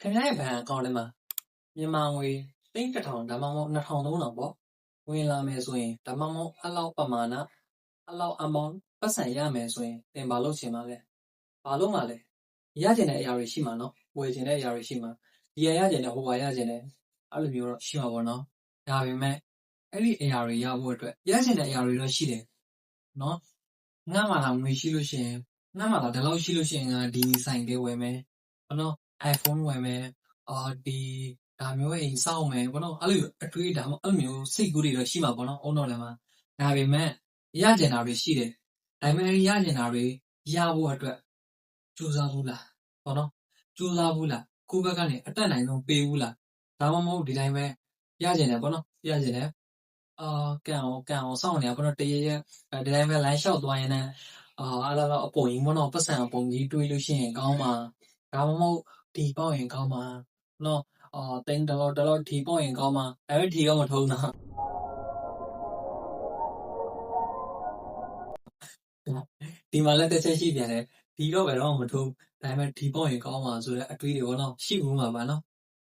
ခင်ဗျားရဲ့ဘဏ်အကောင့်ထဲမှာမြန်မာငွေသိန်းတစ်ထောင်ဒါမှမဟုတ်နှစ်ထောင်သုံးထောင်ပေါ့ဝင်လာမယ်ဆိုရင်ဒါမှမဟုတ်အဲ့လောက်ပမာဏအဲ့လောက် amount ပတ်စံရမယ်ဆိုရင်သင်ဘာလုပ်ချင်ပါလဲဘာလုပ်မှာလဲရကျင်တဲ့အရာတွေရှိမှာနော်ဝယ်ကျင်တဲ့အရာတွေရှိမှာဒီရရကျင်တဲ့ဟိုပါရကျင်တဲ့အဲ့လိုမျိုးတော့ရှိမှာပေါ့နော်ဒါပေမဲ့အဲ့ဒီအရာတွေရဖို့အတွက်ရကျင်တဲ့အရာတွေတော့ရှိတယ်နော်ငါမှလာငွေရှိလို့ရှိရင်ငါမှလာဒီလောက်ရှိလို့ရှိရင်ငါဒီဆိုင်လေးဝယ်မယ်ဘာနော် iPhone ဝယ်မယ်အာဒီဒါမျိုးအိမ်စောင့်မယ်ဘောနော် အဲ့လိုအတွေး ဒါမှအဲ့လိုမျိုး စိတ်ကူးတွေတော့ ရှိမှာပေါ့နော်အုံတော်လည်းမှာ ဒါပေမဲ့ရကျင်တာတွေ ရှိတယ် ဒါပေမဲ့ရကျင်တာတွေ ရဖို့အတွက် ကြိုးစားဘူးလားဘောနော် ကြိုးစားဘူးလား ကိုယ့်ဘက်ကနေ အတက်နိုင်ဆုံး ပေးဘူးလား ဒါမှမဟုတ် ဒီတိုင်းပဲရကျင်တယ်ဘောနော်ရကျင်တယ်အာကံအောင်ကံအောင်စောင့်နေတာဘောနော် တရရက် ဒီတိုင်းပဲ လမ်းလျှောက်သွားရင်လည်းအာအဲ့လိုအပုံကြီးဘောနော်ပတ်စံအပုံကြီး တွေးလို့ရှိရင်ကောင်းမှာ ဒါမှမဟုတ် ဒီပေါက်ရင်ကောင်းမှာနော်အာတင်းတော့တော့ဒီပေါက်ရင်ကောင်းမှာဒါပေမဲ့ဒီတော့မထုံးတာဒီမှာလည်းတစ်ချက်ရှိပြန်တယ်ဒီတော့ဘယ်တော့မှမထုံးဒါပေမဲ့ဒီပေါက်ရင်ကောင်းမှာဆိုတဲ့အတွေးတွေဘောနော်ရှိဘူးမှာပါနော်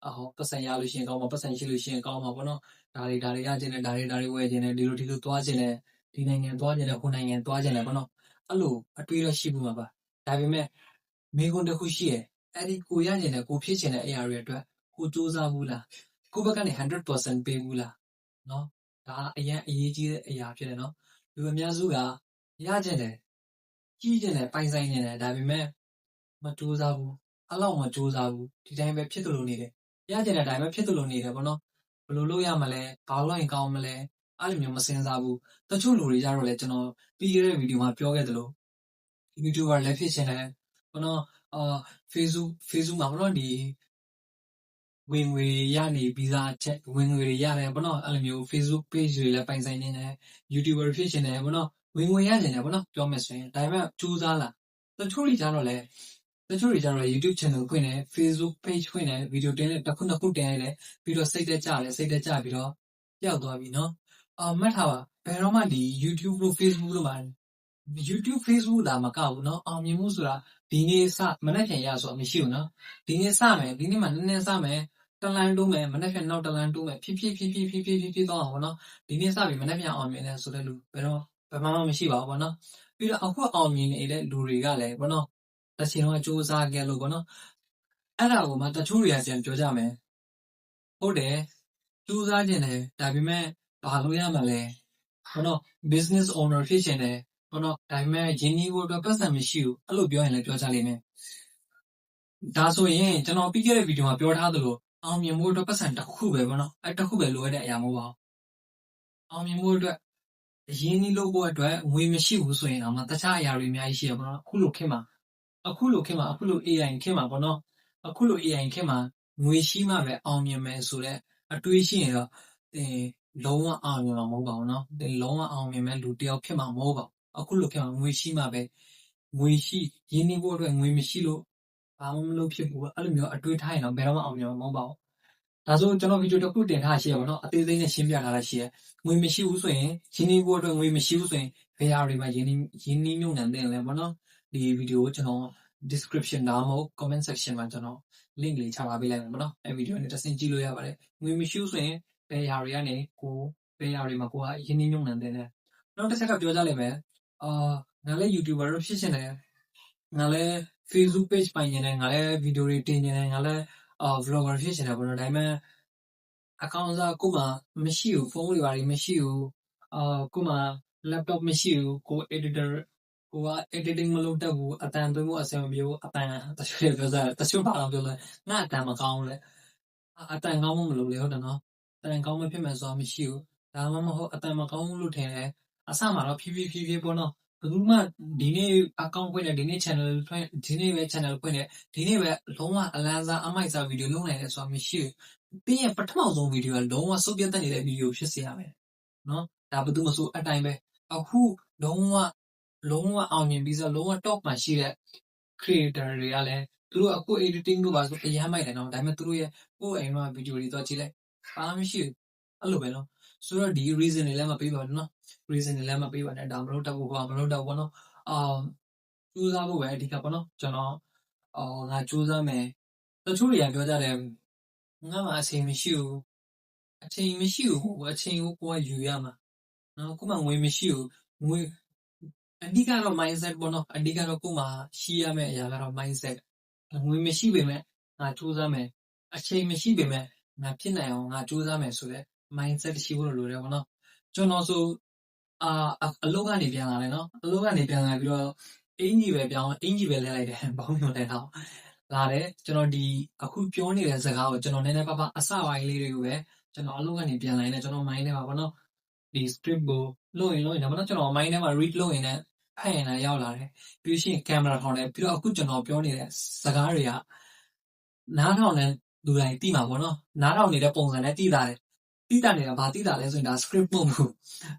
အဟောပတ်စံရလို့ရှိရင်ကောင်းမှာပတ်စံရှိလို့ရှိရင်ကောင်းမှာပေါ့နော်ဒါတွေဒါတွေရခြင်းနဲ့ဒါတွေဒါတွေဝယ်ခြင်းနဲ့ဒီလိုဒီလိုသွားခြင်းနဲ့ဒီနိုင်ငံသွားခြင်းနဲ့ဟိုနိုင်ငံသွားခြင်းနဲ့ပေါ့နော်အဲ့လိုအတွေးတော့ရှိဘူးမှာပါဒါပေမဲ့မိကွန်းတစ်ခုရှိရဲ့ အဲ့ဒီကိုရခြင်းနဲ့ကိုဖြစ်ခြင်းတဲ့အရာတွေအတွက်ကိုစူးစမ်းဘူးလားကိုဘက်ကနေ100%ပေးဘူးလားနော်ဒါအရင်အရေးကြီးတဲ့အရာဖြစ်တယ်နော်လူအများစုကရခြင်းနဲ့ကြီးခြင်းနဲ့ပိုင်ဆိုင်ခြင်းနဲ့ဒါပေမဲ့မစူးစမ်းဘူးအဲ့လောက်မစူးစမ်းဘူးဒီတိုင်းပဲဖြစ်တယ်လို့နေတယ်ရခြင်းတဲ့အတိုင်းပဲဖြစ်တယ်လို့နေတယ်ပေါ့နော်ဘယ်လိုလုပ်ရမလဲဘာလို့ရင်ကောင်းမလဲအဲ့လိုမျိုးမစင်စားဘူးတချို့လူတွေကြတော့လေကျွန်တော်ပြီးခဲ့တဲ့ဗီဒီယိုမှာပြောခဲ့သလို YouTuber လည်းဖြစ်ခြင်းနဲ့ဘောနော် အာ Facebook Facebook မှာဘောနော်ဒီဝင်ငွေရနေပြီးသားချက်ဝင်ငွေတွေရတယ်ဘောနော်အဲ့လိုမျိုး Facebook page တွေလည်းပိုင်ဆိုင်နေတယ် YouTuber ဖြစ်ခြင်းနဲ့ဘောနော်ဝင်ငွေရခြင်းနဲ့ဘောနော်ပြောမယ်ဆိုရင်ဒါပေမဲ့စူးစမ်းလာတချို့တွေကြတော့လေတချို့တွေကြတော့ YouTube channel ဖွင့်တယ် Facebook page ဖွင့်တယ်ဗီဒီယိုတင်တယ်တစ်ခုနှစ်ခုတင်ရတယ်ပြီးတော့စိတ်သက်ကြတယ်စိတ်သက်ကြပြီးတော့ပျောက်သွားပြီနော်အာမှတ်ထားပါဘယ်တော့မှဒီ YouTube လို့ Facebook လို့မှာ YouTube Facebook လာမကောက်ဘူးเนาะအောင်မြင်မှုဆိုတာ ဒီနေ့စမနက်ဖြန်ရဆိုမရှိဘူးနော်ဒီနေ့စမယ်ဒီနေ့မှနည်းနည်းစမယ်တလန်တူးမယ်မနက်ဖြန်နောက်တလန်တူးမယ်ဖြည်းဖြည်းဖြည်းဖြည်းဖြည်းဖြည်းဖြည်းဖြည်းတော့ဟောနော်ဒီနေ့စပြီမနက်ဖြန်အောင်မြင်တယ်ဆိုတဲ့လူဘယ်တော့ဘယ်မှမရှိပါဘူးပေါ့နော်ပြီးတော့အခုအောင်မြင်နေတဲ့လူတွေကလည်းပေါ့နော်တစ်ချိန်တော့စူးစမ်းခဲ့လို့ပေါ့နော်အဲ့ဒါကိုမှတချို့တွေကပြန်ပြောကြမယ်ဟုတ်တယ်စူးစမ်းခြင်းတယ်ဒါပေမဲ့ဘာလို့ရမလဲဟောနော် business owner ဖြစ်ခြင်းတယ် တော်တော်ဒါပေမဲ့ရင်းနှီးဖို့အတွက်ပတ်စံမရှိဘူးအဲ့လိုပြောရင်လည်းပြောချလိမ့်မယ်ဒါဆိုရင်ကျွန်တော်ပြီးခဲ့တဲ့ဗီဒီယိုမှာပြောထားသလိုအောင်မြင်ဖို့အတွက်ပတ်စံတစ်ခုပဲပေါ့နော်အဲ့တစ်ခုပဲလိုရတဲ့အရာမဟုတ်ပါဘူးအောင်မြင်ဖို့အတွက်အရင်းနှီးလို့ဖို့အတွက်ငွေမရှိဘူးဆိုရင်တော့မတခြားအရာတွေအများကြီးရှိရပါတော့အခုလိုခင်မှာအခုလိုခင်မှာအခုလို AI ခင်မှာပေါ့နော်အခုလို AI ခင်မှာငွေရှိမှပဲအောင်မြင်မယ်ဆိုတော့အတွေးရှိရင်တော့အဲလုံးဝအောင်မြင်မှာမဟုတ်ပါဘူးနော်အဲလုံးဝအောင်မြင်မဲ့လူတယောက်ဖြစ်မှာမဟုတ်ပါဘူး အခုလိုခေတ်မှာငွေရှိမှပဲငွေရှိရင်းနှီးဖို့အတွက်ငွေမရှိလို့ဘာမှမလုပ်ဖြစ်ဘူးအဲ့လိုမျိုးအတွေးထားရင်တော့ဘယ်တော့မှအောင်မြင်မှာမဟုတ်ပါဘူးဒါဆိုကျွန်တော်ဗီဒီယိုတစ်ခုတင်ထားရှိရပါတော့အသေးသေးနဲ့ရှင်းပြထားတာရှိရငွေမရှိဘူးဆိုရင်ရင်းနှီးဖို့အတွက်ငွေမရှိဘူးဆိုရင်ဘယ်ဟာတွေမှာရင်းနှီးရင်းနှီးမြုပ်နှံတင်လဲပေါ့နော်ဒီဗီဒီယိုကိုကျွန်တော် description ဒါမှမဟုတ် comment section မှာကျွန်တော် link လေးချထားပေးလိုက်မယ်ပေါ့နော်အဲ့ဗီဒီယိုနဲ့တစ်ဆင့်ကြည့်လို့ရပါတယ်ငွေမရှိဘူးဆိုရင်ဘယ်ဟာတွေကနေကိုဘယ်ဟာတွေမှာကိုကရင်းနှီးမြုပ်နှံတင်တယ်နောက်တစ်ချက်ကပြောကြလိမ့်မယ် အာငါလည်း YouTuber တော့ဖြစ်ချင်တယ်ငါလည်း Facebook page ပိုင်နေတယ်ငါလည်းဗီဒီယိုတွေတင်နေတယ်ငါလည်းအာ vlogger ဖြစ်ချင်တယ်ပေါ့နော်ဒါပေမဲ့အကောင့်စားကိုမှမရှိဘူးဖုန်းတွေပါတွေမရှိဘူးအာကိုမှ laptop မရှိဘူးကို editor ကိုက editing မလုပ်တတ်ဘူးအတန်သွင်းဖို့အဆင်မပြေဘူးအတန်တချို့တွေပြောစားတချို့ဘာလို့ပြောလဲငါအတန်မကောင်းဘူးလေအတန်ကောင်းမှမလုပ်လေဟုတ်တယ်နော်အတန်ကောင်းမဖြစ်မှဆိုတာမရှိဘူးဒါမှမဟုတ်အတန်မကောင်းဘူးလို့ထင်တယ် အစမှာတော့ဖြည်းဖြည်းဖြည်းဖြည်းပေါ့နော်ဘယ်သူမှဒီနေ့ account ဖွင့်တယ်ဒီနေ့ channel ဖွင့်ဒီနေ့ပဲ channel ဖွင့်တယ်ဒီနေ့ပဲလုံးဝအလန်းစားအမိုက်စားဗီဒီယိုလုပ်နိုင်တယ်ဆိုတာမရှိဘူးပြီးရင်ပထမဆုံးဗီဒီယိုကလုံးဝစုပ်ပြတ်တဲ့နေတဲ့ဗီဒီယိုဖြစ်စေရမယ်နော်ဒါဘယ်သူမှဆိုအတိုင်းပဲအခုလုံးဝလုံးဝအောင်မြင်ပြီးဆိုလုံးဝ top မှာရှိတဲ့ creator တွေကလည်းသူတို့အခု editing တို့ပါဆိုအရမ်းမိုက်တယ်နော်ဒါပေမဲ့သူတို့ရဲ့ကိုယ့်အိမ်မှာဗီဒီယိုတွေတော့ကြည့်လိုက်ဘာမှမရှိဘူးအဲ့လိုပဲနော်ဆိုတော့ဒီ reason တွေလည်းမပေးပါဘူးနော် reason တွေလည်းမပေးပါနဲ့ဒါမလုပ်တတ်ဘူးဘာမလုပ်တတ်ဘူးပေါ့နော်အာစူးစမ်းဖို့ပဲအဓိကပေါ့နော်ကျွန်တော်အော်ငါစူးစမ်းမယ်တချို့တွေကပြောကြတယ်ငါမှအချိန်မရှိဘူးအချိန်မရှိဘူးအချိန်ကိုကိုယ်ကယူရမှာနော်ကိုမှငွေမရှိဘူးငွေအဓိကတော့ mindset ပေါ့နော်အဓိကတော့ကိုမှရှိရမယ့်အရာကတော့ mindset ငွေမရှိပေမဲ့ငါစူးစမ်းမယ်အချိန်မရှိပေမဲ့ငါဖြစ်နိုင်အောင်ငါစူးစမ်းမယ်ဆိုတဲ့ mindset ရှိဖို့လိုတယ်ပေါ့နော်ကျွန်တော်ဆို အာအလုပ်ကနေပြန်လာတယ်နော်အလုပ်ကနေပြန်လာပြီးတော့အင်ကြီးပဲပြောင်းအင်ကြီးပဲလဲလိုက်တယ်ဘောင်းညွန်တဲ့တော့လာတယ်ကျွန်တော်ဒီအခုပြောနေတဲ့စကားကိုကျွန်တော်နည်းနည်းပါးပါးအစပိုင်းလေးတွေကိုပဲကျွန်တော်အလုပ်ကနေပြန်လာရင်လည်းကျွန်တော် mind ထဲမှာပေါ့နော်ဒီ script ကိုလုပ်ရင်လုပ်ရင်ဒါမှမဟုတ်ကျွန်တော် mind ထဲမှာ read လုပ်ရင်လည်းဖတ်ရင်လည်းရောက်လာတယ်ပြီးရှင်ကင်မရာထောင်တယ်ပြီးတော့အခုကျွန်တော်ပြောနေတဲ့စကားတွေကနားထောင်တဲ့လူတိုင်းသိမှာပေါ့နော်နားထောင်နေတဲ့ပုံစံနဲ့သိတာတယ် သိတာနေတာဘာသိတာလဲဆိုရင်ဒါ script မဟုတ်ဘူး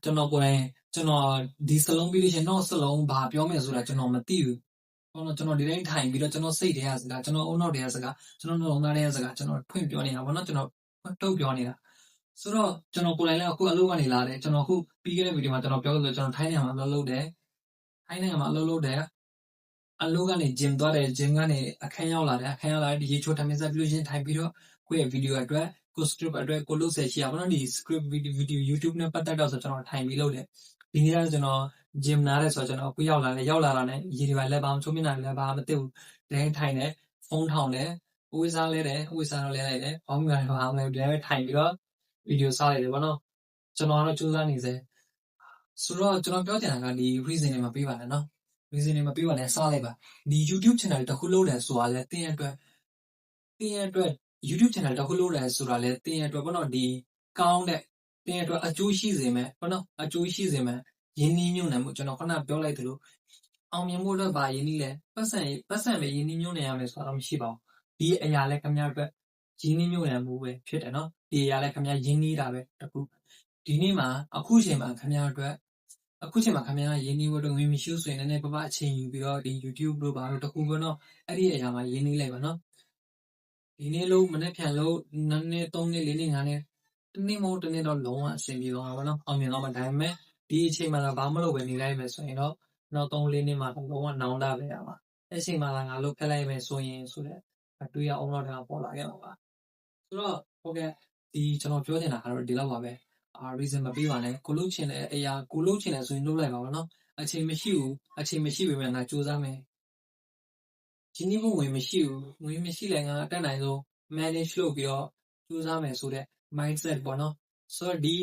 ကျွန်တော်ကိုယ်တိုင်ကျွန်တော်ဒီစလုံးပြီးလို့ရှင်တော့စလုံးဘာပြောမယ်ဆိုတာကျွန်တော်မသိဘူးဟုတ်တော့ကျွန်တော်ဒီတိုင်းထိုင်ပြီးတော့ကျွန်တော်စိတ်ထဲကစကားကျွန်တော်အုံနောက်ထဲကစကားကျွန်တော်နှလုံးသားထဲကစကားကျွန်တော်ဖွင့်ပြောနေတာပေါ့နော်ကျွန်တော်တုတ်ပြောနေတာဆိုတော့ကျွန်တော်ကိုယ်တိုင်လည်းအခုအလုပ်ကနေလာတယ်ကျွန်တော်အခုပြီးခဲ့တဲ့ဗီဒီယိုမှာကျွန်တော်ပြောလို့ကျွန်တော်ထိုင်းနိုင်ငံမှာအလုပ်လုပ်တယ်ထိုင်းနိုင်ငံမှာအလုပ်လုပ်တယ်အလုပ်ကနေ gym သွားတယ် gym ကနေအခန်းရောက်လာတယ်အခန်းရောက်လာတဲ့ရေချိုးထမင်းစားပြီးလို့ရှင်ထိုင်ပြီးတော့ကိုယ့်ရဲ့ဗီဒီယိုအတွက် ကို script အတွက်ကိုလုပ်ဆက်ရှိရပါတော့ဒီ script video video YouTube နဲ့ပတ်သက်တော့ဆိုကျွန်တော်ထိုင်ပြီးလုပ်တယ်ဒီနေ့ကကျွန်တော် gym နားတယ်ဆိုတော့ကျွန်တော်အခုရောက်လာတယ်ရောက်လာတာနဲ့ရေတွေပါလက်ပါချုံမျက်နှာလည်းပါမသိဘူးတိုင်းထိုင်တယ်ဖုန်းထောင်တယ်ဝေးစားလဲတယ်ဝေးစားတော့လဲလိုက်တယ်ဘောင်းမြာဘာမှမလဲဒီတိုင်းထိုင်ပြီးတော့ဗီဒီယိုစားလိုက်တယ်ဗောနော်ကျွန်တော်ကတော့စူးစမ်းနေစေဆိုတော့ကျွန်တော်ပြောချင်တာကဒီ reason တွေမပေးပါနဲ့နော် reason တွေမပေးပါနဲ့စားလိုက်ပါဒီ YouTube channel တစ်ခုလုပ်တယ်ဆိုတာလဲတင်းရဲ့အတွက်တင်းရဲ့အတွက် YouTube channel တစ်ခုလုပ်တယ်ဆိုတာလဲတင်းရဲ့အတွက်ဘောနော်ဒီကောင်းတဲ့တင်းရဲ့အတွက်အကျိုးရှိစေမယ်ဘောနော်အကျိုးရှိစေမယ်ရင်းနှီးမြုပ်နှံမှုကျွန်တော်ခုနပြောလိုက်သလိုအောင်မြင်ဖို့အတွက်ဗာရင်းနှီးလဲပတ်စံပတ်စံပဲရင်းနှီးမြုပ်နှံရမယ်ဆိုတာတော့မရှိပါဘူးဒီအရာလဲခင်ဗျားအတွက်ရင်းနှီးမြုပ်နှံမှုပဲဖြစ်တယ်နော်ဒီအရာလဲခင်ဗျားရင်းနှီးတာပဲတခုဒီနေ့မှာအခုချိန်မှာခင်ဗျားအတွက်အခုချိန်မှာခင်ဗျားရင်းနှီးဖို့တော့ငွေမရှိဆိုရင်လည်းပပအချိန်ယူပြီးတော့ဒီ YouTube တို့ဘာလို့တခုကတော့အဲ့ဒီအရာမှာရင်းနှီးလိုက်ပါနော် ဒီနေ့လုံးမနေ့ပြန်လို့နှစ်နှစ်သုံးနှစ်လေးနှစ်ငါးနှစ်တနေ့မဟုတ်တနေ့တော့လုံးဝအဆင်ပြေသွားပါတော့အောင်မြင်တော့မှဒါပေမဲ့ဒီအချိန်မှာတော့ဘာမှမလုပ်ပဲနေလိုက်မယ်ဆိုရင်တော့နောက်3 4နှစ်မှာတော့လုံးဝနောင်တပဲရမှာအဲ့ချိန်မှာငါလုပ်ဖက်လိုက်မယ်ဆိုရင်ဆိုတဲ့အတွေ့အအောင်တော့ဒါပေါ်လာခဲ့မှာပါဆိုတော့ဟုတ်ကဲ့ဒီကျွန်တော်ပြောချင်တာကတော့ဒီလောက်ပါပဲအာ reason မပေးပါနဲ့ကိုလုပ်ချင်တဲ့အရာကိုလုပ်ချင်တယ်ဆိုရင်လုပ်လိုက်ပါဘောနော်အချိန်မရှိဘူးအချိန်မရှိပေမဲ့ငါစူးစမ်းမယ် ဒီနေ့ဘဝင်မရှိဘူးငွေမရှိလည်းငါအတက်နိုင်ဆုံး manage လုပ်ပြီးတော့စူးစမ်းမယ်ဆိုတဲ့ mindset ပေါ့နော်ဆိုတော့ဒီ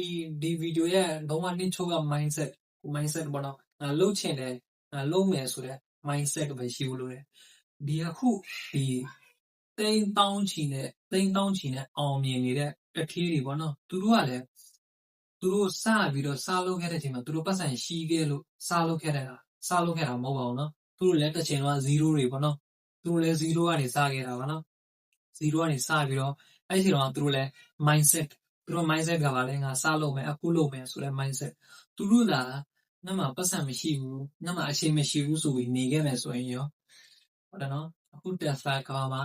ဒီဗီဒီယိုရဲ့လုံးဝနှိမ့်ချိုးက mindset mindset ပေါ့နော်ငါလှုပ်ချင်တယ်ငါလှုပ်မယ်ဆိုတဲ့ mindset ပဲရှိဖို့လိုတယ်ဒီအခုဒီတိန်တောင်းချီနဲ့တိန်တောင်းချီနဲ့အောင်မြင်နေတဲ့တထေးတွေပေါ့နော်သူတို့ကလည်းသူတို့စပြီးတော့စားလုပ်ခဲ့တဲ့အချိန်မှာသူတို့ပတ်စံရှိခဲ့လို့စားလုပ်ခဲ့တဲ့တာစားလုပ်ခဲ့တာမဟုတ်ပါဘူးနော်သူတို့လည်းတစ်ချိန်တော့0တွေပေါ့နော် သူတို့လည်း0ကနေစားခဲ့တာပါနော်0ကနေစပြီးတော့အဲ့ဒီတော့သူတို့လည်း mindset သူတို့ mindset ကပါလဲငါစလုပ်မယ်အခုလုပ်မယ်ဆိုတဲ့ mindset သူတို့ကငါမှပတ်စံမရှိဘူးငါမှအချိန်မရှိဘူးဆိုပြီးနေခဲ့မယ်ဆိုရင်ရောဟုတ်တယ်နော်အခု Tesla ကမှာ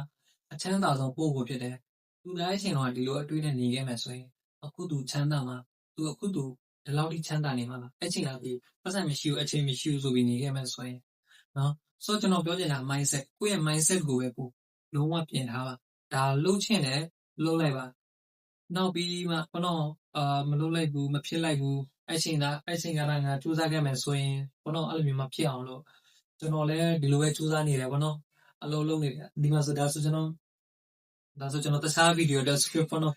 အချမ်းသာဆုံးပို့ဖို့ဖြစ်တယ်သူလည်းအချိန်တော့ဒီလိုအတွေးနဲ့နေခဲ့မယ်ဆိုရင်အခုသူချမ်းသာမှာသူအခုသူဒီလောက်ထိချမ်းသာနေမှာလားအချိန်လာပြီးပတ်စံမရှိဘူးအချိန်မရှိဘူးဆိုပြီးနေခဲ့မယ်ဆိုရင်နော် ဆိုတော့ကျွန်တော်ပြောချင်တာ mindset ကိုယ့်ရဲ့ mindset ကိုပဲကိုလုံးဝပြင်ထားပါဒါလှုပ်ချင်တယ်လှုပ်လိုက်ပါနောက်ပြီးမှဘနော်အာမလုပ်လိုက်ဘူးမဖြစ်လိုက်ဘူးအဲ့ချိန်ကအဲ့ချိန်ကငါစူးစမ်းခဲ့မယ်ဆိုရင်ဘနော်အဲ့လိုမျိုးမဖြစ်အောင်လို့ကျွန်တော်လည်းဒီလိုပဲစူးစမ်းနေတယ်ဘနော်အလုပ်လုပ်နေတယ်ဒီမှာဆိုဒါဆိုကျွန်တော်ဒါဆိုကျွန်တော်တခြားဗီဒီယိုတက် script ဘနော်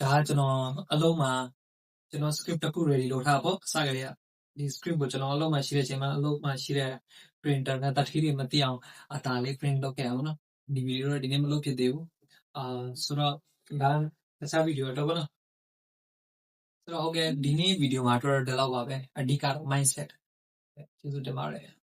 ဒါကကျွန်တော်အလုံးမှာကျွန်တော် script တစ်ခု ready လုပ်ထားပေါ့စကြရ ဒီ script ကိုကျွန်တော်အလုပ်မှာရှိတဲ့အချိန်မှာအလုပ်မှာရှိတဲ့ printer နဲ့တတိတွေမသိအောင်အတားလေး print လုပ်ခဲ့အောင်နော်ဒီဗီဒီယိုတော့ဒီနေ့မလုပ်ဖြစ်သေးဘူးအာဆိုတော့ဒါတခြားဗီဒီယိုတော့ဘောနော်ဆိုတော့ဟုတ်ကဲ့ဒီနေ့ဗီဒီယိုမှာတော်တော်ဒီလောက်ပါပဲအဓိကတော့ mindset ကျေးဇူးတင်ပါတယ်